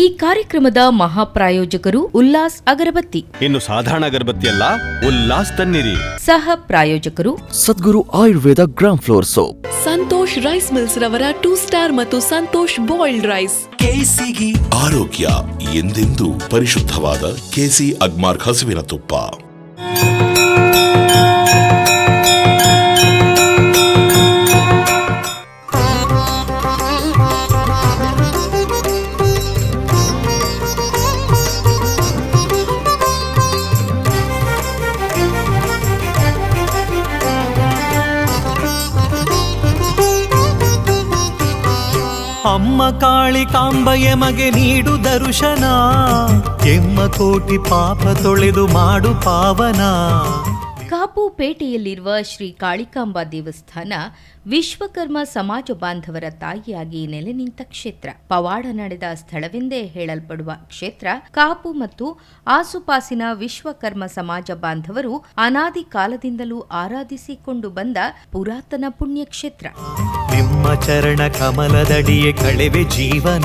ಈ ಕಾರ್ಯಕ್ರಮದ ಮಹಾಪ್ರಾಯೋಜಕರು ಉಲ್ಲಾಸ್ ಅಗರಬತ್ತಿ. ಇನ್ನು ಸಾಧಾರಣ ಅಗರಬತ್ತಿ ಅಲ್ಲ ಉಲ್ಲಾಸ್ ತನ್ನಿರಿ. ಸಹ ಪ್ರಾಯೋಜಕರು. Sadguru Ayurveda gram flour soap. Santosh rice mills ರವರ ಟೂ ಸ್ಟಾರ್ ಮತ್ತು ಸಂತೋಷ್ ಬಾಯ್ಲ್ಡ್ ರೈಸ್. ಕೆಸಿಗಿ ಆರೋಗ್ಯ ಎಂದೆಂದು ಪರಿಶುದ್ಧವಾದ ಕೆಸಿ ಅಗ್ಮಾರ್ಕ್ ಹಸುವಿನ ತುಪ್ಪ. ಅಮ್ಮ ಕಾಳಿ ಕಾಂಬಯ ಮಗೆ ನೀಡು ದರುಶನ. ಎಮ್ಮ ಕೋಟಿ ಪಾಪ ತೊಳೆದು ಮಾಡು ಪಾವನ. ಕಾಪು ಪೇಟೆಯಲ್ಲಿರುವ ಶ್ರೀ ಕಾಳಿಕಾಂಬ ದೇವಸ್ಥಾನ ವಿಶ್ವಕರ್ಮ ಸಮಾಜ ಬಾಂಧವರ ತಾಯಿಯಾಗಿ ನೆಲೆ ನಿಂತ ಕ್ಷೇತ್ರ. ಪವಾಡ ನಡೆದ ಸ್ಥಳವೆಂದೇ ಹೇಳಲ್ಪಡುವ ಕ್ಷೇತ್ರ, ಕಾಪು ಮತ್ತು ಆಸುಪಾಸಿನ ವಿಶ್ವಕರ್ಮ ಸಮಾಜ ಬಾಂಧವರು ಅನಾದಿ ಕಾಲದಿಂದಲೂ ಆರಾಧಿಸಿಕೊಂಡು ಬಂದ ಪುರಾತನ ಪುಣ್ಯಕ್ಷೇತ್ರ. ನಿಮ್ಮ ಚರಣ ಕಮಲದಡಿಯೇ ಕಳೆವೆ ಜೀವನ.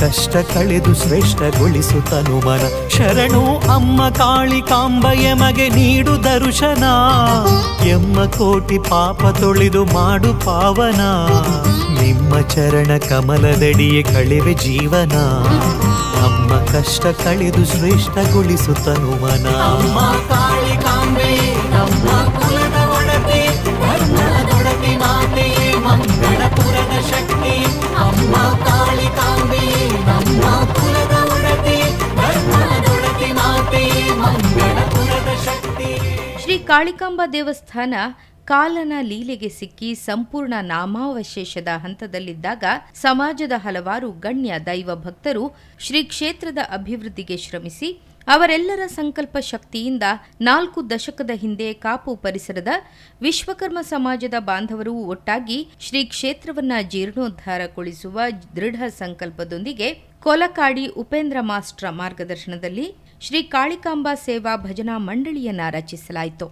ಕಷ್ಟ ಕಳೆದು ಶ್ರೇಷ್ಠಗೊಳಿಸು ತನುಮನ ಶರಣು ಅಮ್ಮ ಕಾಳಿ ಕಾಂಬಯ ಮಗೆ ನೀಡು ದರ್ಶನ. ಎಮ್ಮ ಕೋಟಿ ಪಾಪ ತೊಳೆದು ಮಾಡು ಪಾವನ. ನಿಮ್ಮ ಚರಣ ಕಮಲದಡಿಯೇ ಕಳಿವೆ ಜೀವನ. ನಮ್ಮ ಕಷ್ಟ ಕಳೆದು ಶ್ರೇಷ್ಠಗೊಳಿಸು ತನುವನ ಅಮ್ಮ ಕಾಳಿ ಕಾಂಬೆ ಕುಲದ ಒಡತಿ ಧರ್ಮದೊಡತಿ ಮಾತೆಯೇ ಮಂಗಳಪುರದ ಶಕ್ತಿ. ಅಮ್ಮ ಕಾಳಿ ಕಾಂಬೆ ನಮ್ಮ ಕುಲದ ಒಡತಿ ಧರ್ಮದೊಡತಿ ಮಾತೆಯೇ ಮಂಗಳಪುರದ ಶಕ್ತಿ. ಶ್ರೀ ಕಾಳಿಕಾಂಬ ದೇವಸ್ಥಾನ ಕಾಲನ ಲೀಲೆಗೆ ಸಿಕ್ಕಿ ಸಂಪೂರ್ಣ ನಾಮಾವಶೇಷದ ಹಂತದಲ್ಲಿದ್ದಾಗ ಸಮಾಜದ ಹಲವಾರು ಗಣ್ಯ ದೈವ ಭಕ್ತರು ಶ್ರೀ ಕ್ಷೇತ್ರದ ಅಭಿವೃದ್ಧಿಗೆ ಶ್ರಮಿಸಿ, ಅವರೆಲ್ಲರ ಸಂಕಲ್ಪ ಶಕ್ತಿಯಿಂದ ನಾಲ್ಕು ದಶಕದ ಹಿಂದೆ ಕಾಪು ಪರಿಸರದ ವಿಶ್ವಕರ್ಮ ಸಮಾಜದ ಬಾಂಧವರು ಒಟ್ಟಾಗಿ ಶ್ರೀ ಕ್ಷೇತ್ರವನ್ನ ಜೀರ್ಣೋದ್ಧಾರಗೊಳಿಸುವ ದೃಢ ಸಂಕಲ್ಪದೊಂದಿಗೆ ಕೊಲಕಾಡಿ ಉಪೇಂದ್ರ ಮಾಸ್ಟ್ರ ಮಾರ್ಗದರ್ಶನದಲ್ಲಿ ಶ್ರೀ ಕಾಳಿಕಾಂಬಾ ಸೇವಾ ಭಜನಾ ಮಂಡಳಿಯನ್ನ ರಚಿಸಲಾಯಿತು.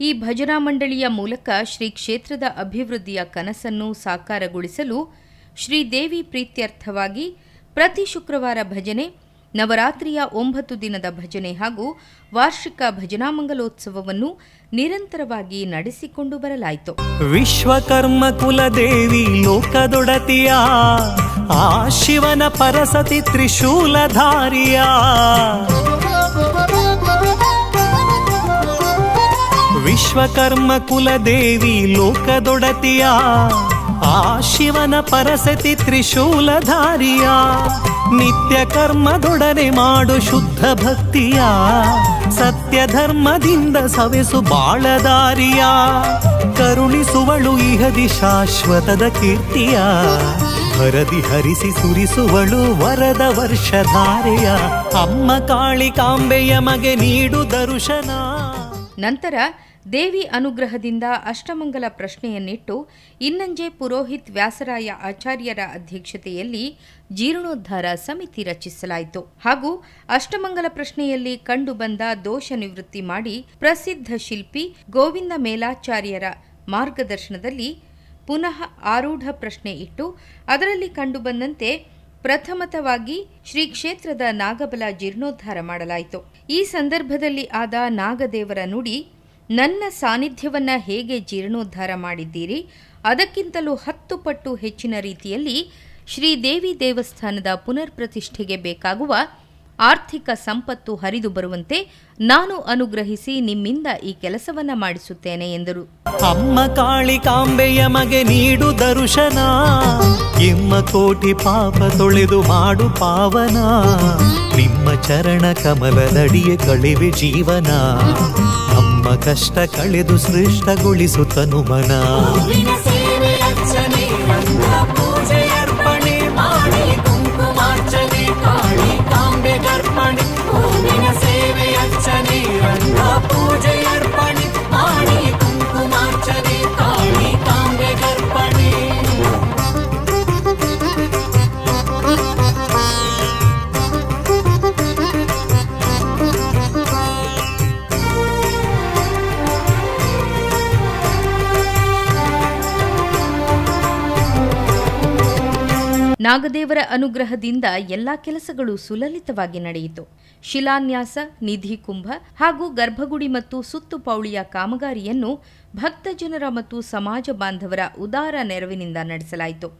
ಈ ಭಜನಾ ಮಂಡಳಿಯ ಮೂಲಕ ಶ್ರೀ ಕ್ಷೇತ್ರದ ಅಭಿವೃದ್ಧಿಯ ಕನಸನ್ನು ಸಾಕಾರಗೊಳಿಸಲು ಶ್ರೀದೇವಿ ಪ್ರೀತ್ಯರ್ಥವಾಗಿ ಪ್ರತಿ ಶುಕ್ರವಾರ ಭಜನೆ ನವರಾತ್ರಿಯ ಒಂಬತ್ತು ದಿನದ ಭಜನೆ ಹಾಗೂ ವಾರ್ಷಿಕ ಭಜನಾ ಮಂಗಲೋತ್ಸವವನ್ನು ನಿರಂತರವಾಗಿ ನಡೆಸಿಕೊಂಡು ಬರಲಾಯಿತು. ವಿಶ್ವಕರ್ಮ ಕುಲದೇವಿ ಲೋಕದೊಡತಿಯ, ಆ ಶಿವನ ಪರಸತಿ ತ್ರಿಶೂಲಧಾರಿಯ. ವಿಶ್ವಕರ್ಮ ಕುಲದೇವಿ ಲೋಕದೊಡತಿಯ ಆ ಶಿವನ ಪರಸತಿ ತ್ರಿಶೂಲಧಾರಿಯ ನಿತ್ಯ ಕರ್ಮದೊಡನೆ ಮಾಡು ಶುದ್ಧ ಭಕ್ತಿಯ ಸತ್ಯ ಧರ್ಮದಿಂದ ಸವೆಸು ಬಾಳದಾರಿಯ. ಕರುಣಿಸುವಳು ಇಹದಿ ಶಾಶ್ವತದ ಕೀರ್ತಿಯ. ಹರದಿ ಹರಿಸಿ ಸುರಿಸುವಳು ವರದ ವರ್ಷಧಾರೆಯ. ಅಮ್ಮ ಕಾಳಿ ಕಾಂಬೆಯ ಮಗೆ ನೀಡು ದರುಶನ. ನಂತರ ದೇವಿ ಅನುಗ್ರಹದಿಂದ ಅಷ್ಟಮಂಗಲ ಪ್ರಶ್ನೆಯನ್ನಿಟ್ಟು ಇನ್ನಂಜೆ ಪುರೋಹಿತ್ ವ್ಯಾಸರಾಯ ಆಚಾರ್ಯರ ಅಧ್ಯಕ್ಷತೆಯಲ್ಲಿ ಜೀರ್ಣೋದ್ಧಾರ ಸಮಿತಿ ರಚಿಸಲಾಯಿತು. ಹಾಗೂ ಅಷ್ಟಮಂಗಲ ಪ್ರಶ್ನೆಯಲ್ಲಿ ಕಂಡುಬಂದ ದೋಷ ನಿವೃತ್ತಿ ಮಾಡಿ ಪ್ರಸಿದ್ಧ ಶಿಲ್ಪಿ ಗೋವಿಂದ ಮೇಲಾಚಾರ್ಯರ ಮಾರ್ಗದರ್ಶನದಲ್ಲಿ ಪುನಃ ಆರೂಢ ಪ್ರಶ್ನೆ ಇಟ್ಟು ಅದರಲ್ಲಿ ಕಂಡುಬಂದಂತೆ ಪ್ರಥಮತವಾಗಿ ಶ್ರೀ ಕ್ಷೇತ್ರದ ನಾಗಬಲ ಜೀರ್ಣೋದ್ಧಾರ ಮಾಡಲಾಯಿತು. ಈ ಸಂದರ್ಭದಲ್ಲಿ ಆದ ನಾಗದೇವರ ನುಡಿ ನನ್ನ ಸಾನ್ನಿಧ್ಯವನ್ನು ಹೇಗೆ ಜೀರ್ಣೋದ್ಧಾರ ಮಾಡಿದ್ದೀರಿ? ಅದಕ್ಕಿಂತಲೂ ಹತ್ತು ಪಟ್ಟು ಹೆಚ್ಚಿನ ರೀತಿಯಲ್ಲಿ ಶ್ರೀದೇವಿ ದೇವಸ್ಥಾನದ ಪುನರ್ ಪ್ರತಿಷ್ಠೆಗೆ ಬೇಕಾಗುವ ಆರ್ಥಿಕ ಸಂಪತ್ತು ಹರಿದು ಬರುವಂತೆ ನಾನು ಅನುಗ್ರಹಿಸಿ ನಿಮ್ಮಿಂದ ಈ ಕೆಲಸವನ್ನ ಮಾಡಿಸುತ್ತೇನೆ ಎಂದರು. ಅಮ್ಮ ಕಾಳಿ ಕಾಂಬೆಯ ಮಗೆ ನೀಡು ದರುಶನ, ಎಮ್ಮ ಕೋಟಿ ಪಾಪ ತೊಳೆದು ಮಾಡು ಪಾವನ, ನಿಮ್ಮ ಚರಣ ಕಮಲದಡಿಯ ಕಳಿವೆ ಜೀವನ. ನಮ್ಮ ಕಷ್ಟ ಕಳೆದು ಶ್ರೇಷ್ಠಗೊಳಿಸುತ್ತನು ತನುಮನ ನಾಗದೇವರ ಅನುಗ್ರಹದಿಂದ ಎಲ್ಲಾ ಕೆಲಸಗಳು ಸುಲಲಿತವಾಗಿ ನಡೆಯಿತು. ಶಿಲಾನ್ಯಾಸ, ನಿಧಿ ಕುಂಭ ಹಾಗೂ ಗರ್ಭಗುಡಿ ಮತ್ತು ಸುತ್ತು ಪೌಳಿಯ ಕಾಮಗಾರಿಯನ್ನು ಭಕ್ತಜನರ ಮತ್ತು ಸಮಾಜ ಬಾಂಧವರ ಉದಾರ ನೆರವಿನಿಂದ ನಡೆಸಲಾಯಿತು.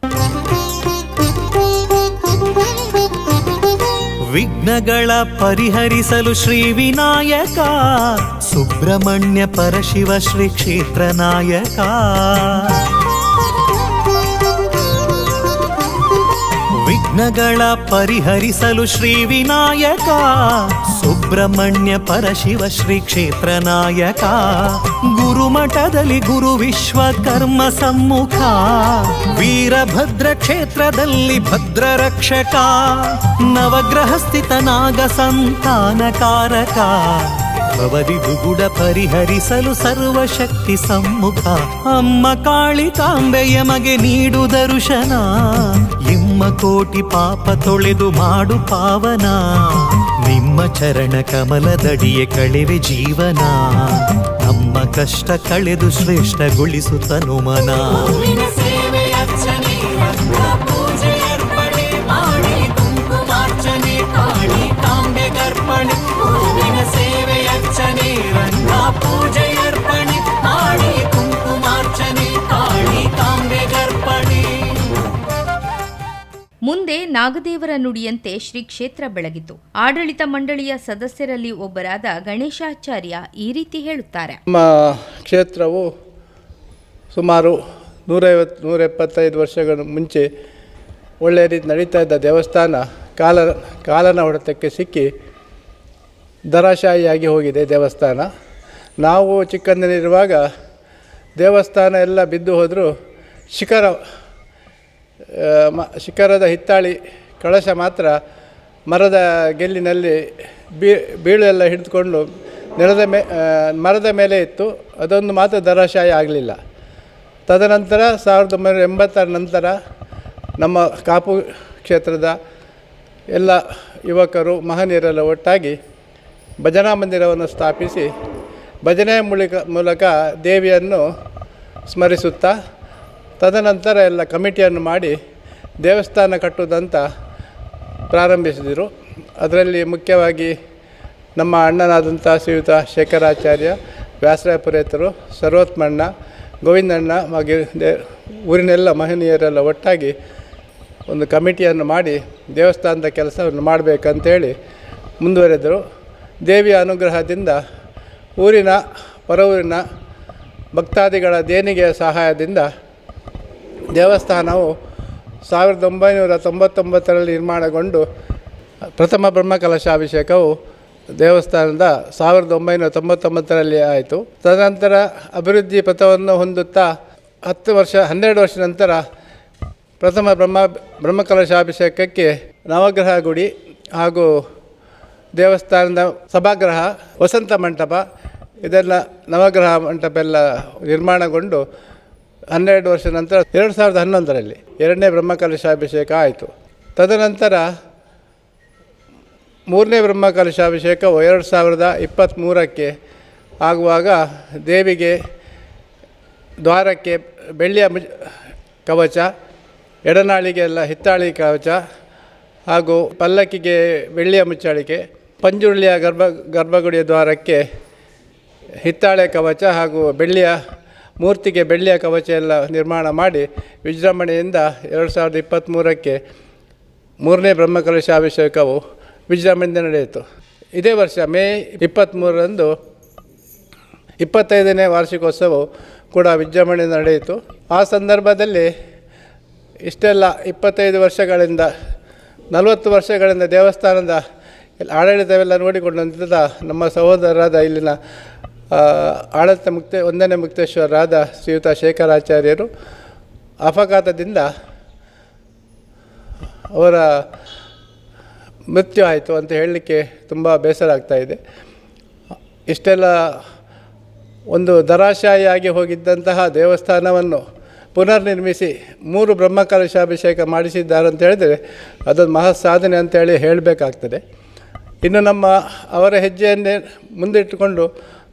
ವಿಘ್ನಗಳ ಪರಿಹರಿಸಲು ಶ್ರೀ ವಿನಾಯಕ, ಸುಬ್ರಹ್ಮಣ್ಯ ಪರಶಿವ ಶ್ರೀ ಕ್ಷೇತ್ರ ನಾಯಕ. ವಿಘ್ನಗಳ ಪರಿಹರಿಸಲು ಶ್ರೀ ವಿನಾಯಕ. ಸುಬ್ರಹ್ಮಣ್ಯ ಪರಶಿವ ಶ್ರೀ ಕ್ಷೇತ್ರ ನಾಯಕ. ಗುರುಮಠದಲ್ಲಿ ಗುರು ವಿಶ್ವಕರ್ಮ ಸಮ್ಮುಖ. ವೀರಭದ್ರ ಕ್ಷೇತ್ರದಲ್ಲಿ ಭದ್ರ ರಕ್ಷಕ. ನವಗ್ರಹ ಸ್ಥಿತ ನಾಗ ಸಂತಾನಕಾರಕ ಭವದಿ ದುಗುಡ ಪರಿಹರಿಸಲು ಸರ್ವಶಕ್ತಿ ಸಮ್ಮುಖ. ಅಮ್ಮ ಕಾಳಿಕಾಂಬೆಯ ಮಗೆ ನೀಡು ದರುಶನ. ಕೋಟಿ ಪಾಪ ತೊಳೆದು ಮಾಡು ಪಾವನ. ನಿಮ್ಮ ಚರಣ ಕಮಲದಡಿಯೇ ಕಳೆವೆ ಜೀವನ. ನಮ್ಮ ಕಷ್ಟ ಕಳೆದು ಶ್ರೇಷ್ಠಗೊಳಿಸು ತನುಮನ. ನಾಗದೇವರ ನುಡಿಯಂತೆ ಶ್ರೀ ಕ್ಷೇತ್ರ ಬೆಳಗಿತು. ಆಡಳಿತ ಮಂಡಳಿಯ ಸದಸ್ಯರಲ್ಲಿ ಒಬ್ಬರಾದ ಗಣೇಶಾಚಾರ್ಯ ಈ ರೀತಿ ಹೇಳುತ್ತಾರೆ. ನಮ್ಮ ಕ್ಷೇತ್ರವು ಸುಮಾರು ನೂರೈವತ್ತು ನೂರ ಎಪ್ಪತ್ತೈದು ವರ್ಷಗಳ ಮುಂಚೆ ಒಳ್ಳೆಯ ರೀತಿ ನಡೀತಾ ಇದ್ದ ದೇವಸ್ಥಾನ ಕಾಲ ಕಾಲನ ಹೊಡೆತಕ್ಕೆ ಸಿಕ್ಕಿ ದರಾಶಾಹಿಯಾಗಿ ಹೋಗಿದೆ ದೇವಸ್ಥಾನ. ನಾವು ಚಿಕ್ಕಂದಿನಿರುವಾಗ ದೇವಸ್ಥಾನ ಎಲ್ಲ ಬಿದ್ದು ಹೋದರೂ ಶಿಖರ ಮ, ಶಿಖರದ ಹಿತ್ತಾಳಿ ಕಳಶ ಮಾತ್ರ ಮರದ ಗೆಲ್ಲಿನಲ್ಲಿ ಬೀ ಬೀಳು ಎಲ್ಲ ಹಿಡಿದುಕೊಂಡು ನೆಲದ ಮೇ ಮರದ ಮೇಲೆ ಇತ್ತು. ಅದೊಂದು ಮಾತ್ರ ಧರಾಶಾಯ ಆಗಲಿಲ್ಲ. ತದನಂತರ ಸಾವಿರದ ಒಂಬೈನೂರ ಎಂಬತ್ತರ ನಂತರ ನಮ್ಮ ಕಾಪು ಕ್ಷೇತ್ರದ ಎಲ್ಲ ಯುವಕರು, ಮಹನೀಯರೆಲ್ಲ ಒಟ್ಟಾಗಿ ಭಜನಾ ಮಂದಿರವನ್ನು ಸ್ಥಾಪಿಸಿ ಭಜನೆಯ ಮೂಲಕ ಮೂಲಕ ದೇವಿಯನ್ನು ಸ್ಮರಿಸುತ್ತಾ ತದನಂತರ ಎಲ್ಲ ಕಮಿಟಿಯನ್ನು ಮಾಡಿ ದೇವಸ್ಥಾನ ಕಟ್ಟುವುದಂತ ಪ್ರಾರಂಭಿಸಿದರು. ಅದರಲ್ಲಿ ಮುಖ್ಯವಾಗಿ ನಮ್ಮ ಅಣ್ಣನಾದಂಥ ಶ್ರೀಯುತ ಶೇಖರಾಚಾರ್ಯ ವ್ಯಾಸರಾಯಪುರೇತರು ಸರ್ವೋತ್ಮಣ್ಣ, ಗೋವಿಂದಣ್ಣ, ಹಾಗೆ ದೇ ಊರಿನೆಲ್ಲ ಮಹನೀಯರೆಲ್ಲ ಒಟ್ಟಾಗಿ ಒಂದು ಕಮಿಟಿಯನ್ನು ಮಾಡಿ ದೇವಸ್ಥಾನದ ಕೆಲಸವನ್ನು ಮಾಡಬೇಕಂತೇಳಿ ಮುಂದುವರೆದರು. ದೇವಿಯ ಅನುಗ್ರಹದಿಂದ ಊರಿನ, ಹೊರಊರಿನ ಭಕ್ತಾದಿಗಳ ದೇಣಿಗೆಯ ಸಹಾಯದಿಂದ ದೇವಸ್ಥಾನವು ಸಾವಿರದ ಒಂಬೈನೂರ ತೊಂಬತ್ತೊಂಬತ್ತರಲ್ಲಿ ನಿರ್ಮಾಣಗೊಂಡು ಪ್ರಥಮ ಬ್ರಹ್ಮಕಲಶಾಭಿಷೇಕವು ದೇವಸ್ಥಾನದ ಸಾವಿರದ ಒಂಬೈನೂರ ತೊಂಬತ್ತೊಂಬತ್ತರಲ್ಲಿ ಆಯಿತು. ತದನಂತರ ಅಭಿವೃದ್ಧಿ ಪಥವನ್ನು ಹೊಂದುತ್ತಾ ಹತ್ತು ವರ್ಷ, ಹನ್ನೆರಡು ವರ್ಷ ನಂತರ ಪ್ರಥಮ ಬ್ರಹ್ಮ, ಬ್ರಹ್ಮಕಲಶಾಭಿಷೇಕಕ್ಕೆ ನವಗ್ರಹ ಗುಡಿ ಹಾಗೂ ದೇವಸ್ಥಾನದ ಸಭಾಗೃಹ ವಸಂತ ಮಂಟಪ ಇದೆಲ್ಲ ನವಗ್ರಹ ಮಂಟಪ ಎಲ್ಲ ನಿರ್ಮಾಣಗೊಂಡು ಹನ್ನೆರಡು ವರ್ಷ ನಂತರ ಎರಡು ಸಾವಿರದ ಹನ್ನೊಂದರಲ್ಲಿ ಎರಡನೇ ಬ್ರಹ್ಮಕಲಶಾಭಿಷೇಕ ಆಯಿತು. ತದನಂತರ ಮೂರನೇ ಬ್ರಹ್ಮಕಲಶಾಭಿಷೇಕವು ಎರಡು ಸಾವಿರದ ಇಪ್ಪತ್ತ್ಮೂರಕ್ಕೆ ಆಗುವಾಗ ದೇವಿಗೆ ದ್ವಾರಕ್ಕೆ ಬೆಳ್ಳಿಯ ಕವಚ ಎಡನಾಳಿಗೆ ಎಲ್ಲ ಹಿತ್ತಾಳಿ ಕವಚ ಹಾಗೂ ಪಲ್ಲಕ್ಕಿಗೆ ಬೆಳ್ಳಿಯ ಮುಚ್ಚಾಳಿಕೆ ಪಂಜುಳ್ಳಿಯ ಗರ್ಭ ಗರ್ಭಗುಡಿಯ ದ್ವಾರಕ್ಕೆ ಹಿತ್ತಾಳೆ ಕವಚ ಹಾಗೂ ಬೆಳ್ಳಿಯ ಮೂರ್ತಿಗೆ ಬೆಳ್ಳಿಯ ಕವಚ ಎಲ್ಲ ನಿರ್ಮಾಣ ಮಾಡಿ ವಿಜೃಂಭಣೆಯಿಂದ ಎರಡು ಸಾವಿರದ ಇಪ್ಪತ್ತ್ಮೂರಕ್ಕೆ ಮೂರನೇ ಬ್ರಹ್ಮಕಲಶಾಭಿಷೇಕವು ವಿಜೃಂಭಣೆಯಿಂದ ನಡೆಯಿತು. ಇದೇ ವರ್ಷ ಮೇ ಇಪ್ಪತ್ತ್ಮೂರರಂದು ಇಪ್ಪತ್ತೈದನೇ ವಾರ್ಷಿಕೋತ್ಸವವು ಕೂಡ ವಿಜೃಂಭಣೆಯಿಂದ ನಡೆಯಿತು. ಆ ಸಂದರ್ಭದಲ್ಲಿ ಇಷ್ಟೆಲ್ಲ ಇಪ್ಪತ್ತೈದು ವರ್ಷಗಳಿಂದ, ನಲವತ್ತು ವರ್ಷಗಳಿಂದ ದೇವಸ್ಥಾನದ ಆಡಳಿತವೆಲ್ಲ ನೋಡಿಕೊಂಡಂಥ ನಮ್ಮ ಸಹೋದರರಾದ ಇಲ್ಲಿನ ಆಡಳಿತ ಮುಕ್ತ, ಒಂದನೇ ಮುಕ್ತೇಶ್ವರರಾದ ಶ್ರೀಯುತ ಶೇಖರಾಚಾರ್ಯರು ಅಪಘಾತದಿಂದ ಅವರ ಮೃತ್ಯು ಆಯಿತು ಅಂತ ಹೇಳಲಿಕ್ಕೆ ತುಂಬ ಬೇಸರ ಆಗ್ತಾ ಇದೆ. ಇಷ್ಟೆಲ್ಲ ಒಂದು ದರಾಶಾಯಿಯಾಗಿ ಹೋಗಿದ್ದಂತಹ ದೇವಸ್ಥಾನವನ್ನು ಪುನರ್ನಿರ್ಮಿಸಿ ಮೂರು ಬ್ರಹ್ಮಕಲಶಾಭಿಷೇಕ ಮಾಡಿಸಿದ್ದಾರೆ ಅಂತ ಹೇಳಿದರೆ ಅದೊಂದು ಮಹಾ ಸಾಧನೆ ಅಂತೇಳಿ ಹೇಳಬೇಕಾಗ್ತದೆ. ಇನ್ನು ನಮ್ಮ ಅವರ ಹೆಜ್ಜೆಯನ್ನೇ ಮುಂದಿಟ್ಟುಕೊಂಡು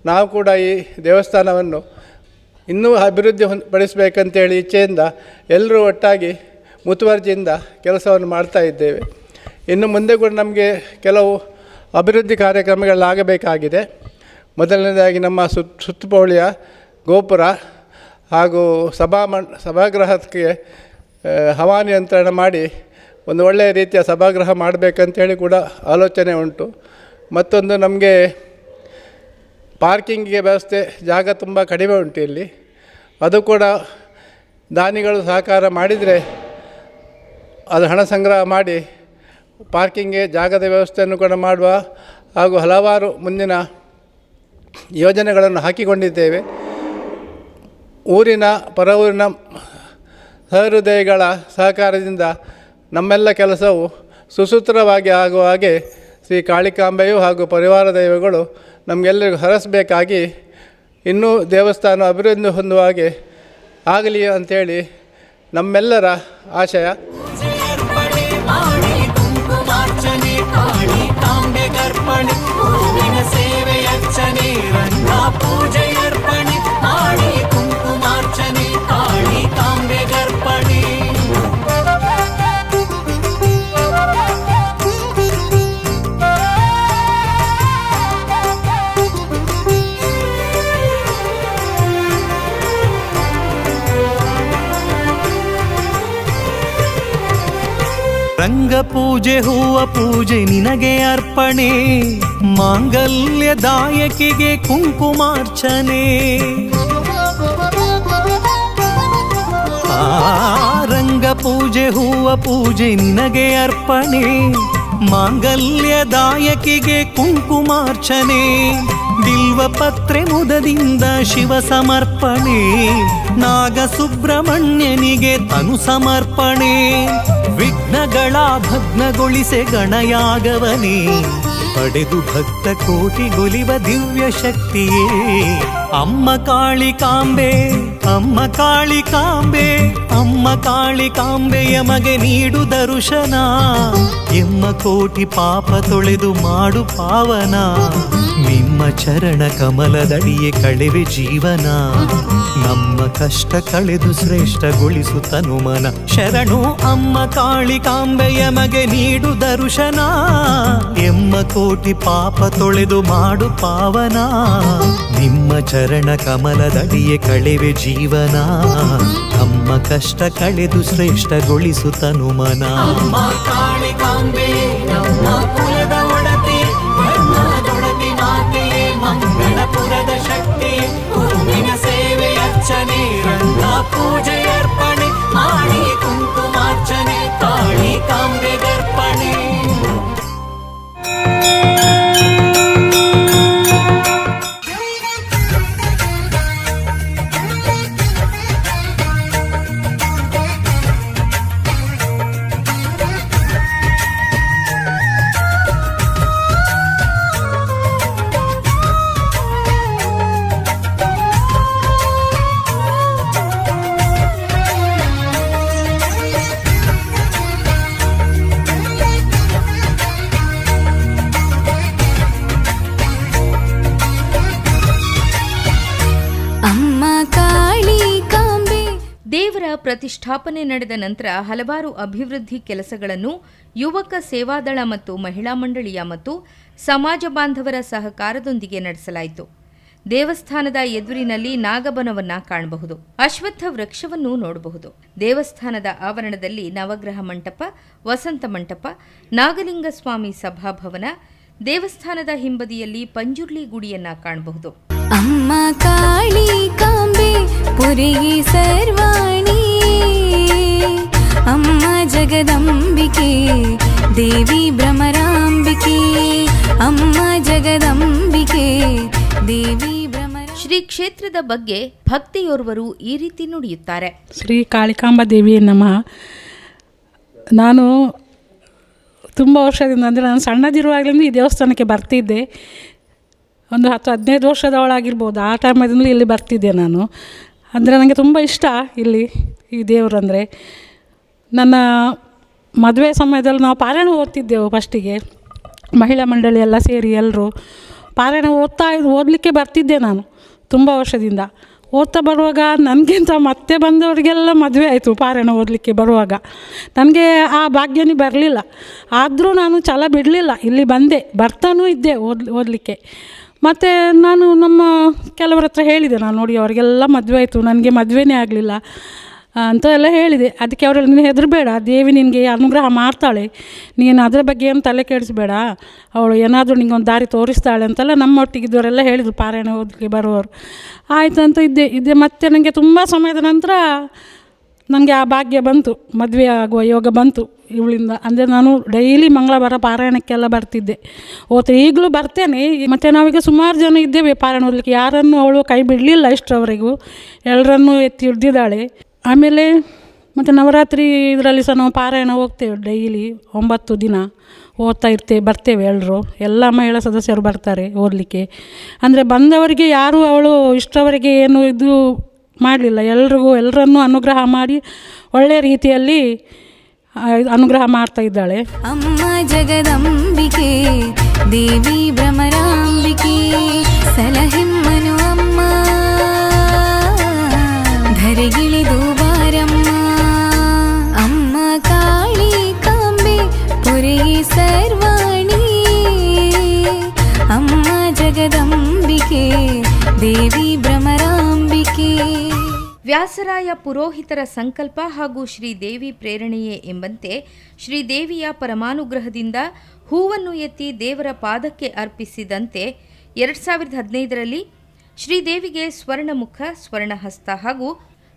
ನಾವು ಕೂಡ ಈ ದೇವಸ್ಥಾನವನ್ನು ಇನ್ನೂ ಅಭಿವೃದ್ಧಿ ಪಡಿಸಬೇಕಂತೇಳಿ ಇಚ್ಛೆಯಿಂದ ಎಲ್ಲರೂ ಒಟ್ಟಾಗಿ ಮುತುವರ್ಜಿಯಿಂದ ಕೆಲಸವನ್ನು ಮಾಡ್ತಾ ಇದ್ದೇವೆ. ಇನ್ನು ಮುಂದೆ ಕೂಡ ನಮಗೆ ಕೆಲವು ಅಭಿವೃದ್ಧಿ ಕಾರ್ಯಕ್ರಮಗಳಾಗಬೇಕಾಗಿದೆ. ಮೊದಲನೇದಾಗಿ ನಮ್ಮ ಸುತ್ ಸುತ್ತುಪೌಳಿಯ ಗೋಪುರ ಹಾಗೂ ಸಭಾ ಸಭಾಗೃಹಕ್ಕೆ ಹವಾನಿಯಂತ್ರಣ ಮಾಡಿ ಒಂದು ಒಳ್ಳೆಯ ರೀತಿಯ ಸಭಾಗೃಹ ಮಾಡಬೇಕಂತೇಳಿ ಕೂಡ ಆಲೋಚನೆ ಉಂಟು. ಮತ್ತೊಂದು ನಮಗೆ ಪಾರ್ಕಿಂಗಿಗೆ ವ್ಯವಸ್ಥೆ ಜಾಗ ತುಂಬ ಕಡಿಮೆ ಉಂಟು ಇಲ್ಲಿ. ಅದು ಕೂಡ ದಾನಿಗಳು ಸಹಕಾರ ಮಾಡಿದರೆ ಅದು ಹಣ ಸಂಗ್ರಹ ಮಾಡಿ ಪಾರ್ಕಿಂಗ್ಗೆ ಜಾಗದ ವ್ಯವಸ್ಥೆಯನ್ನು ಕೂಡ ಮಾಡುವ ಹಾಗೂ ಹಲವಾರು ಮುಂದಿನ ಯೋಜನೆಗಳನ್ನು ಹಾಕಿಕೊಂಡಿದ್ದೇವೆ. ಊರಿನ ಪರ ಊರಿನ ಸಹೃದಯಗಳ ಸಹಕಾರದಿಂದ ನಮ್ಮೆಲ್ಲ ಕೆಲಸವು ಸುಸೂತ್ರವಾಗಿ ಆಗುವ ಹಾಗೆ ಶ್ರೀ ಕಾಳಿಕಾಂಬೆಯು ಹಾಗೂ ಪರಿವಾರ ದೈವಗಳು ನಮಗೆಲ್ಲರಿಗೂ ಹರಸಬೇಕಾಗಿ ಇನ್ನೂ ದೇವಸ್ಥಾನ ಅಭಿವೃದ್ಧಿ ಹೊಂದುವ ಹಾಗೆ ಆಗಲಿ ಅಂಥೇಳಿ ನಮ್ಮೆಲ್ಲರ ಆಶಯ. ರಂಗ ಪೂಜೆ ಹೂವ ಪೂಜೆ ನಿನಗೆ ಅರ್ಪಣೆ, ಮಾಂಗಲ್ಯದಾಯಕಿಗೆ ಕುಂಕುಮಾರ್ಚನೆ. ಆ ರಂಗ ಪೂಜೆ ಹೂವ ಪೂಜೆ ನಿನಗೆ ಅರ್ಪಣೆ, ಮಾಂಗಲ್ಯದಾಯಕಿಗೆ ಕುಂಕುಮಾರ್ಚನೆ. ಬಿಲ್ವ ಪತ್ರೆ ಮುದದಿಂದ ಶಿವ ಸಮರ್ಪಣೆ. ನಾಗ ಸುಬ್ರಹ್ಮಣ್ಯನಿಗೆ ತನು ಸಮರ್ಪಣೆ. ವಿಘ್ನಗಳ ಭಗ್ನಗೊಳಿಸೆ ಗಣಯಾಗವನೇ. ಪಡೆದು ಭಕ್ತ ಕೋಟಿ ಕೋಟಿಗೊಲಿವ ದಿವ್ಯ ಶಕ್ತಿಯೇ. ಅಮ್ಮ ಕಾಳಿಕಾಂಬೆ ಅಮ್ಮ ಕಾಳಿಕಾಂಬೆ ಅಮ್ಮ ಕಾಳಿಕಾಂಬೆಯ ಯಮಗೆ ನೀಡು ದರುಶನ. ಎಮ್ಮ ಕೋಟಿ ಪಾಪ ತೊಳೆದು ಮಾಡು ಪಾವನ. ನಿಮ್ಮ ಚರಣ ಕಮಲದಡಿಯೇ ಕಳೆವೆ ಜೀವನ. ನಮ್ಮ ಕಷ್ಟ ಕಳೆದು ಶ್ರೇಷ್ಠಗೊಳಿಸು ತನುಮನ ಶರಣು ಅಮ್ಮ ಕಾಳಿಕಾಂಬೆಯ ಮಗೆ ನೀಡು ದರುಶನ. ಎಮ್ಮ ಕೋಟಿ ಪಾಪ ತೊಳೆದು ಮಾಡು ಪಾವನ. ನಿಮ್ಮ ಚರಣ ಕಮಲದಡಿಯೇ ಕಳೆವೆ ಜೀವನ. ನಮ್ಮ ಕಷ್ಟ ಕಳೆದು ಶ್ರೇಷ್ಠಗೊಳಿಸು ತನುಮನ ಅಮ್ಮ ಕಾಳಿ ಕಾಂಬೆ. ದೇವರ ಪ್ರತಿಷ್ಠಾಪನೆ ನಡೆದ ನಂತರ ಹಲವಾರು ಅಭಿವೃದ್ಧಿ ಕೆಲಸಗಳನ್ನು ಯುವಕ ಸೇವಾದಳ ಮತ್ತು ಮಹಿಳಾ ಮಂಡಳಿಯ ಮತ್ತು ಸಮಾಜ ಬಾಂಧವರ ಸಹಕಾರದೊಂದಿಗೆ ನಡೆಸಲಾಯಿತು. ದೇವಸ್ಥಾನದ ಎದುರಿನಲ್ಲಿ ನಾಗಬನವನ್ನ ಕಾಣಬಹುದು. ಅಶ್ವತ್ಥ ವೃಕ್ಷವನ್ನು ನೋಡಬಹುದು. ದೇವಸ್ಥಾನದ ಆವರಣದಲ್ಲಿ ನವಗ್ರಹ ಮಂಟಪ, ವಸಂತ ಮಂಟಪ ನಾಗಲಿಂಗ ಸ್ವಾಮಿ ಸಭಾಭವನ, ದೇವಸ್ಥಾನದ ಹಿಂಬದಿಯಲ್ಲಿ ಪಂಜುರ್ಲಿ ಗುಡಿಯನ್ನ ಕಾಣಬಹುದು. ಅಮ್ಮ ಕಾಳಿ ಕಾಂಬೆ ಪುರಿಗೆ ಸರ್ವಾಣಿ. ಅಮ್ಮ ಜಗದಂಬಿಕೆ ದೇವಿ ಭ್ರಮರಾಂಬಿಕೆ. ಅಮ್ಮ ಜಗದಂಬಿಕೆ ದೇವಿ ಭ್ರಮರ ಶ್ರೀ ಕ್ಷೇತ್ರದ ಬಗ್ಗೆ ಭಕ್ತಿಯೋರ್ವರು ಈ ರೀತಿ ನುಡಿಯುತ್ತಾರೆ. ಶ್ರೀ ಕಾಳಿಕಾಂಬ ದೇವಿ ನಮಃ. ನಾನು ತುಂಬ ವರ್ಷದಿಂದ ಅಂದರೆ ನಾನು ಸಣ್ಣದಿರುವಾಗಲಿಂದ ಈ ದೇವಸ್ಥಾನಕ್ಕೆ ಬರ್ತಿದ್ದೆ. ಒಂದು ಹತ್ತು ಹದಿನೈದು ವರ್ಷದವಳಾಗಿರ್ಬೋದು, ಆ ಟೈಮಲ್ಲಿ ಇಲ್ಲಿ ಬರ್ತಿದ್ದೆ ನಾನು. ಅಂದರೆ ನನಗೆ ತುಂಬ ಇಷ್ಟ ಇಲ್ಲಿ ಈ ದೇವರಂದರೆ ನನ್ನ ಮದುವೆ ಸಮಯದಲ್ಲಿ ನಾವು ಪಾರಾಯಣ ಓದ್ತಿದ್ದೆವು ಫಸ್ಟಿಗೆ ಮಹಿಳಾ ಮಂಡಳಿ ಎಲ್ಲ ಸೇರಿ ಎಲ್ಲರೂ ಪಾರಾಯಣ ಓದ್ತಾ ಓದಲಿಕ್ಕೆ ಬರ್ತಿದ್ದೆ ನಾನು ತುಂಬ ವರ್ಷದಿಂದ. ಓದ್ತಾ ಬರುವಾಗ ನನಗಿಂತ ಮತ್ತೆ ಬಂದವರಿಗೆಲ್ಲ ಮದುವೆ ಆಯಿತು ಪಾರಾಯಣ ಓದಲಿಕ್ಕೆ ಬರುವಾಗ. ನನಗೆ ಆ ಭಾಗ್ಯನೇ ಬರಲಿಲ್ಲ. ಆದರೂ ನಾನು ಛಲ ಬಿಡಲಿಲ್ಲ, ಇಲ್ಲಿ ಬಂದೆ, ಬರ್ತಾನೂ ಇದ್ದೆ ಓದ್ ಓದಲಿಕ್ಕೆ. ಮತ್ತು ನಾನು ನಮ್ಮ ಕೆಲವರ ಹತ್ರ ಹೇಳಿದೆ, ನಾನು ನೋಡಿ ಅವರಿಗೆಲ್ಲ ಮದುವೆ ಆಯಿತು, ನನಗೆ ಮದುವೆನೇ ಆಗಲಿಲ್ಲ ಅಂತ ಎಲ್ಲ ಹೇಳಿದೆ. ಅದಕ್ಕೆ ಅವರೆಲ್ಲ ನೀನು ಹೆದರಬೇಡ, ದೇವಿ ನಿನಗೆ ಅನುಗ್ರಹ ಮಾಡ್ತಾಳೆ, ನೀನು ಅದರ ಬಗ್ಗೆ ಏನು ತಲೆ ಕೆಡಿಸ್ಬೇಡ, ಅವಳು ಏನಾದರೂ ನಿಂಗೆ ಒಂದು ದಾರಿ ತೋರಿಸ್ತಾಳೆ ಅಂತೆಲ್ಲ ನಮ್ಮೊಟ್ಟಿಗಿದ್ದವರೆಲ್ಲ ಹೇಳಿದರು, ಪಾರಾಯಣ ಓದಲಿಕ್ಕೆ ಬರುವವರು. ಆಯಿತು ಅಂತ ಇದ್ದೆ ಇದ್ದೆ ಮತ್ತೆ ನನಗೆ ತುಂಬ ಸಮಯದ ನಂತರ ನನಗೆ ಆ ಭಾಗ್ಯ ಬಂತು, ಮದುವೆ ಆಗುವ ಯೋಗ ಬಂತು ಇವಳಿಂದ. ಅಂದರೆ ನಾನು ಡೈಲಿ ಮಂಗಳವಾರ ಪಾರಾಯಣಕ್ಕೆಲ್ಲ ಬರ್ತಿದ್ದೆ. ಓದ್ತೆ ಈಗಲೂ ಬರ್ತೇನೆ. ಮತ್ತು ನಾವೀಗ ಸುಮಾರು ಜನ ಇದ್ದೇವೆ ಪಾರಾಯಣ ಓದಲಿಕ್ಕೆ ಯಾರನ್ನು ಅವಳು ಕೈ ಬಿಡಲಿಲ್ಲ ಇಷ್ಟರವರೆಗೂ ಎಲ್ಲರನ್ನೂ ಎತ್ತಿ ಹಿಡ್ದಿದ್ದಾಳೆ. ಆಮೇಲೆ ಮತ್ತು ನವರಾತ್ರಿ ಇದರಲ್ಲಿ ಸಹ ನಾವು ಪಾರಾಯಣ ಹೋಗ್ತೇವೆ ಡೈಲಿ ಒಂಬತ್ತು ದಿನ. ಓದ್ತಾ ಇರ್ತೇವೆ ಬರ್ತೇವೆ ಎಲ್ಲರೂ ಎಲ್ಲ ಮಹಿಳಾ ಸದಸ್ಯರು ಬರ್ತಾರೆ ಓದಲಿಕ್ಕೆ. ಅಂದರೆ ಬಂದವರಿಗೆ ಯಾರೂ ಅವಳು ಇಷ್ಟವರೆಗೆ ಏನು ಇದು ಮಾಡಲಿಲ್ಲ. ಎಲ್ರಿಗೂ ಎಲ್ಲರನ್ನೂ ಅನುಗ್ರಹ ಮಾಡಿ ಒಳ್ಳೆಯ ರೀತಿಯಲ್ಲಿ ಅನುಗ್ರಹ ಮಾಡ್ತಾ ಇದ್ದಾಳೆ. ಅಮ್ಮ ಜಗದಂಬಿಕೆ, ದೇವಿ ಭ್ರಮರಾಂಬಿಕೆ, ಸಲಹಿಮ್ಮನು ಅಮ್ಮ, ಧರೆಗಿಳಿದು ಬಾರಮ್ಮ. ಅಮ್ಮ ಕಾಳಿ ಕಾಂಬೆ ಪುರಿ ಸರ್ವಾಣಿ. ಅಮ್ಮ ಜಗದಂಬಿಕೆ, ದೇವಿ ವ್ಯಾಸರಾಯ ಪುರೋಹಿತರ ಸಂಕಲ್ಪ ಹಾಗೂ ಶ್ರೀದೇವಿ ಪ್ರೇರಣೆಯೇ ಎಂಬಂತೆ ಶ್ರೀದೇವಿಯ ಪರಮಾನುಗ್ರಹದಿಂದ ಹೂವನ್ನು ಎತ್ತಿ ದೇವರ ಪಾದಕ್ಕೆ ಅರ್ಪಿಸಿದಂತೆ ಎರಡು ಸಾವಿರದ ಹದಿನೈದರಲ್ಲಿ ಶ್ರೀದೇವಿಗೆ ಸ್ವರ್ಣಮುಖ, ಸ್ವರ್ಣಹಸ್ತ ಹಾಗೂ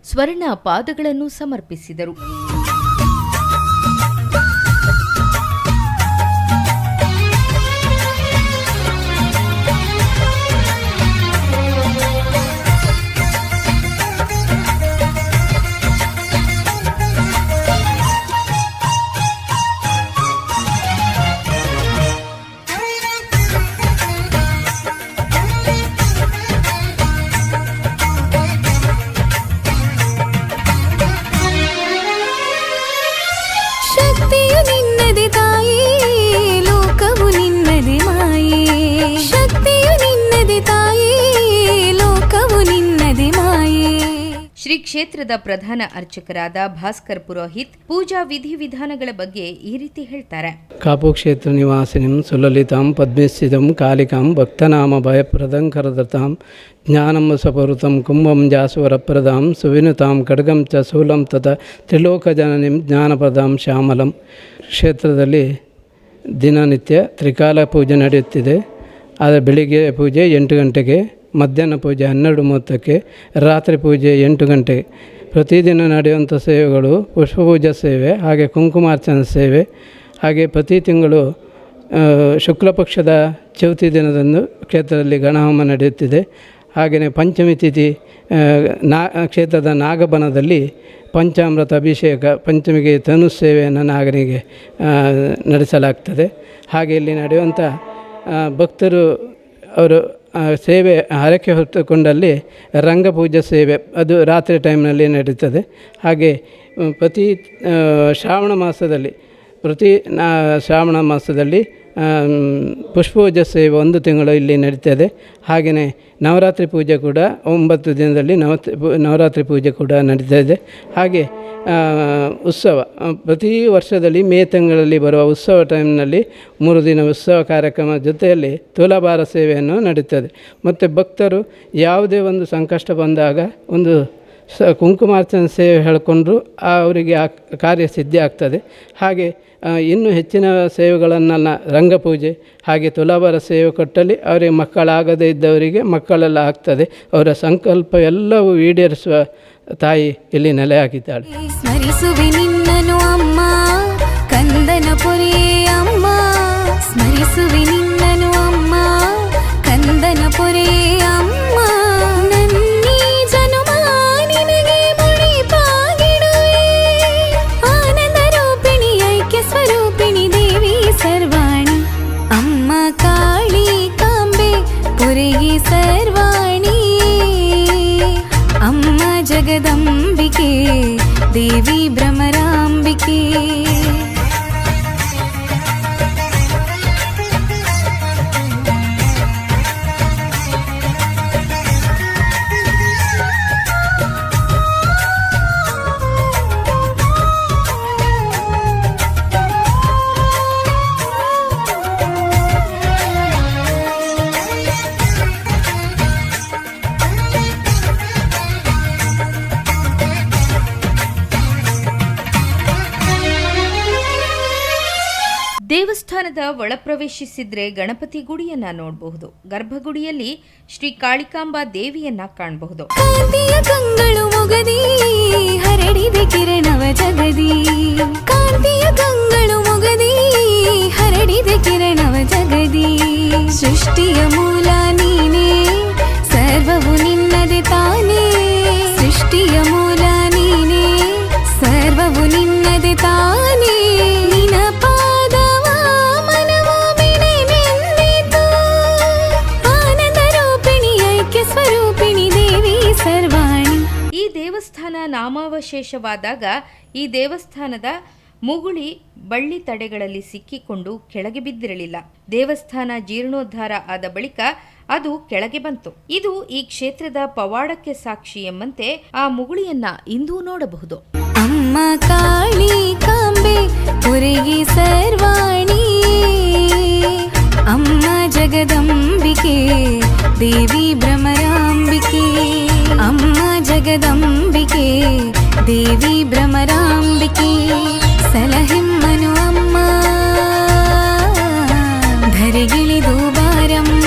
ಸ್ವರ್ಣ ಪಾದಗಳನ್ನು ಸಮರ್ಪಿಸಿದರು. ಶ್ರೀ ಕ್ಷೇತ್ರದ ಪ್ರಧಾನ ಅರ್ಚಕರಾದ ಭಾಸ್ಕರ್ ಪುರೋಹಿತ್ ಪೂಜಾ ವಿಧಿವಿಧಾನಗಳ ಬಗ್ಗೆ ಈ ರೀತಿ ಹೇಳ್ತಾರೆ. ಕಾಪು ಕ್ಷೇತ್ರ ನಿವಾಸಿನಿಂ ಸುಲಲಿತಾಂ ಪದ್ಮಸ್ಥಿತಂ ಕಾಲಿಕಾಂ ಭಕ್ತನಾಮ ಭಯಪ್ರದಂ ಕರದತಾಂ ಜ್ಞಾನಂ ಸಪರುತಂ ಕುಂಭಂ ಜಾಸುವರಪ್ರದಾಂ ಸುವಿನುತಾಂ ಖಡ್ಗಂ ಚ ಸೂಲಂ ತತ ತ್ರಿಲೋಕಜನನಿಂ ಜ್ಞಾನಪ್ರದಾಂ ಶ್ಯಾಮಲಂ. ಕ್ಷೇತ್ರದಲ್ಲಿ ದಿನನಿತ್ಯ ತ್ರಿಕಾಲ ಪೂಜೆ ನಡೆಯುತ್ತಿದೆ. ಆದರೆ ಬೆಳಿಗ್ಗೆ ಪೂಜೆ ಎಂಟು ಗಂಟೆಗೆ ಮಧ್ಯಾಹ್ನ ಪೂಜೆ ಹನ್ನೆರಡು ಮೂವತ್ತಕ್ಕೆ, ರಾತ್ರಿ ಪೂಜೆ ಎಂಟು ಗಂಟೆ. ಪ್ರತಿದಿನ ನಡೆಯುವಂಥ ಸೇವೆಗಳು ಪುಷ್ಪಪೂಜಾ ಸೇವೆ, ಹಾಗೆ ಕುಂಕುಮಾರ್ಚನ ಸೇವೆ, ಹಾಗೆ ಪ್ರತಿ ತಿಂಗಳು ಶುಕ್ಲಪಕ್ಷದ ಶುಕ್ಲ ಪಕ್ಷದ ಚೌತಿ ದಿನದಂದು ಕ್ಷೇತ್ರದಲ್ಲಿ ಗಣಹೋಮ ನಡೆಯುತ್ತಿದೆ. ಹಾಗೆಯೇ ಪಂಚಮಿ ತಿಥಿ ನಾ, ಕ್ಷೇತ್ರದ ನಾಗಬನದಲ್ಲಿ ಪಂಚಾಮೃತ ಅಭಿಷೇಕ, ಪಂಚಮಿಗೆ ತನು ಸೇವೆಯನ್ನು ನಾಗನಿಗೆ ನಡೆಸಲಾಗ್ತದೆ. ಹಾಗೆ ಇಲ್ಲಿ ನಡೆಯುವಂಥ ಭಕ್ತರು ಅವರು ಸೇವೆ ಹರಕೆ ಹೊತ್ತುಕೊಂಡಲ್ಲಿ ರಂಗಪೂಜೆ ಸೇವೆ ಅದು ರಾತ್ರಿ ಟೈಮ್ನಲ್ಲಿ ನಡೀತದೆ. ಹಾಗೆ, ಪ್ರತಿ ಶ್ರಾವಣ ಮಾಸದಲ್ಲಿ, ಪ್ರತಿ ನಾ ಶ್ರಾವಣ ಮಾಸದಲ್ಲಿ ಆಮ್, ಪುಷ್ಪಪೂಜೆ ಸೇವೆ ಒಂದು ತಿಂಗಳು ಇಲ್ಲಿ ನಡೀತದೆ. ಹಾಗೆಯೇ ನವರಾತ್ರಿ ಪೂಜೆ ಕೂಡ ಒಂಬತ್ತು ದಿನದಲ್ಲಿ ನವರಾತ್ರಿ ಪೂಜೆ ಕೂಡ ನಡೀತಾ ಹಾಗೆ ಉತ್ಸವ ಪ್ರತಿ ವರ್ಷದಲ್ಲಿ ಮೇ ತಿಂಗಳಲ್ಲಿ ಬರುವ ಉತ್ಸವ ಟೈಮ್ನಲ್ಲಿ ಮೂರು ದಿನ ಉತ್ಸವ ಕಾರ್ಯಕ್ರಮ ಜೊತೆಯಲ್ಲಿ ತುಲಾಭಾರ ಸೇವೆಯನ್ನು ನಡೀತದೆ. ಮತ್ತು ಭಕ್ತರು ಯಾವುದೇ ಒಂದು ಸಂಕಷ್ಟ ಬಂದಾಗ ಒಂದು ಸ ಕುಂಕುಮಾರ್ಚನೆ ಸೇವೆ ಹೇಳಿಕೊಂಡ್ರು ಅವರಿಗೆ ಆ ಕಾರ್ಯ ಸಿದ್ಧಿ ಆಗ್ತದೆ. ಹಾಗೆ ಇನ್ನೂ ಹೆಚ್ಚಿನ ಸೇವೆಗಳನ್ನು ರಂಗಪೂಜೆ ಹಾಗೆ ತುಲಾಭಾರ ಸೇವೆ ಕೊಟ್ಟಲ್ಲಿ ಅವರಿಗೆ ಮಕ್ಕಳಾಗದೇ ಇದ್ದವರಿಗೆ ಮಕ್ಕಳೆಲ್ಲ ಆಗ್ತದೆ. ಅವರ ಸಂಕಲ್ಪ ಎಲ್ಲವೂ ಈಡೇರಿಸುವ ತಾಯಿ ಇಲ್ಲಿ ನೆಲೆಯಾಗಿದ್ದಾಳೆ ಸ್ಮರಿಸುವೆ ನಿನ್ನನು ಅಮ್ಮ ಕಂದನ ಪೊರೆಯೇ ಅಮ್ಮ. ಸ್ಮರಿಸುವೆ ನಿನ್ನನು ಅಮ್ಮ ಕಂದನ ಅಮ್ಮ. ದೇವಸ್ಥಾನದ ಒಳ ಪ್ರವೇಶಿಸಿದ್ರೆ ಗಣಪತಿ ಗುಡಿಯನ್ನ ನೋಡಬಹುದು. ಗರ್ಭಗುಡಿಯಲ್ಲಿ ಶ್ರೀ ಕಾಳಿಕಾಂಬಾ ದೇವಿಯನ್ನ ಕಾಣಬಹುದು. ಸೃಷ್ಟಿಯ ಮೂಲ ನೀನೇ, ಸರ್ವವು ನಿನ್ನದೆ ತಾನೇ. ಸೃಷ್ಟಿಯ ಮೂಲ ನೀನೇ, ಸರ್ವವು ನಿನ್ನದೆ ತಾನೇ. ನಾಮಾವಶೇಷವಾದಾಗ ಈ ದೇವಸ್ಥಾನದ ಮುಗುಳಿ ಬಳ್ಳಿ ತಡೆಗಳಲ್ಲಿ ಸಿಕ್ಕಿಕೊಂಡು ಕೆಳಗೆ ಬಿದ್ದಿರಲಿಲ್ಲ. ದೇವಸ್ಥಾನ ಜೀರ್ಣೋದ್ಧಾರ ಆದ ಬಳಿಕ ಅದು ಕೆಳಗೆ ಬಂತು. ಇದು ಈ ಕ್ಷೇತ್ರದ ಪವಾಡಕ್ಕೆ ಸಾಕ್ಷಿ ಎಂಬಂತೆ ಆ ಮುಗುಳಿಯನ್ನ ಇಂದೂ ನೋಡಬಹುದು. ಅಮ್ಮ ಕಾಳಿ ಕಾಂಬೆ ಉರಿಗಿ ಸರ್ವಾಣಿ. ಅಮ್ಮ ಜಗದಂಬಿಕೆ, ದೇವಿ ಭ್ರಮರಾಂಬಿಕೆ. ಅಮ್ಮ ಜಗದಂಬಿಕೆ ದೇವಿ ಭ್ರಮರಾಂಬಿಕೆ ಸಲಹಿಮ್ಮನು ಅಮ್ಮ ಧರೆಗಿಳಿದು ಬಾರಮ್ಮ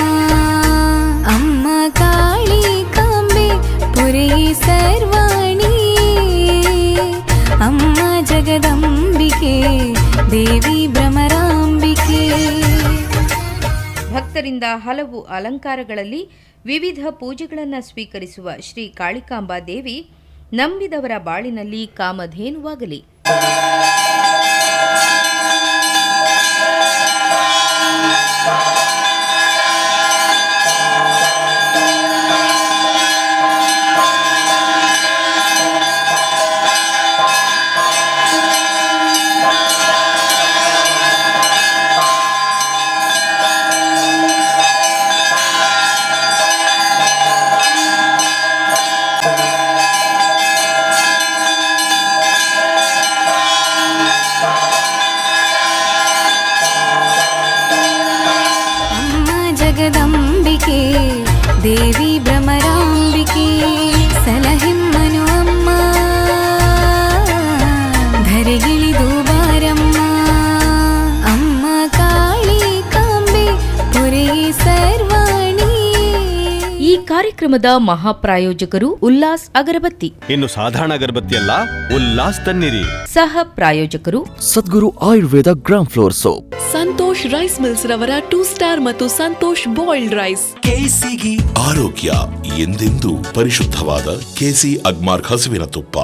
ಅಮ್ಮ ಕಾಳಿ ಕಾಂಬೆ ಪುರಿಗೆ ಸರ್ವಾಣಿ ಅಮ್ಮ ಜಗದಂಬಿಕೆ ದೇವಿ ಭಕ್ತರಿಂದ ಹಲವು ಅಲಂಕಾರಗಳಲ್ಲಿ ವಿವಿಧ ಪೂಜೆಗಳನ್ನು ಸ್ವೀಕರಿಸುವ ಶ್ರೀ ಕಾಳಿಕಾಂಬಾ ದೇವಿ ನಂಬಿದವರ ಬಾಳಿನಲ್ಲಿ ಕಾಮಧೇನುವಾಗಲಿ. ಕಾರ್ಯಕ್ರಮದ ಮಹಾಪ್ರಾಯೋಜಕರು ಉಲ್ಲಾಸ್ ಅಗರಬತ್ತಿ. ಇನ್ನು ಸಾಧಾರಣ ಅಗರಬತ್ತಿ ಅಲ್ಲ ಉಲ್ಲಾಸ್ ತನ್ನಿರಿ. ಸಹ ಪ್ರಾಯೋಜಕರು Sadguru Ayurveda gram flour soap. Santosh rice mills ರವರ ಟೂ ಸ್ಟಾರ್ ಮತ್ತು ಸಂತೋಷ್ ಬಾಯ್ಲ್ಡ್ ರೈಸ್ ಆರೋಗ್ಯ ಎಂದೆಂದೂ ಪರಿಶುದ್ಧವಾದ ಕೆಸಿ ಅಗ್ಮಾರ್ಕ್ ಹಸುವಿನ ತುಪ್ಪ.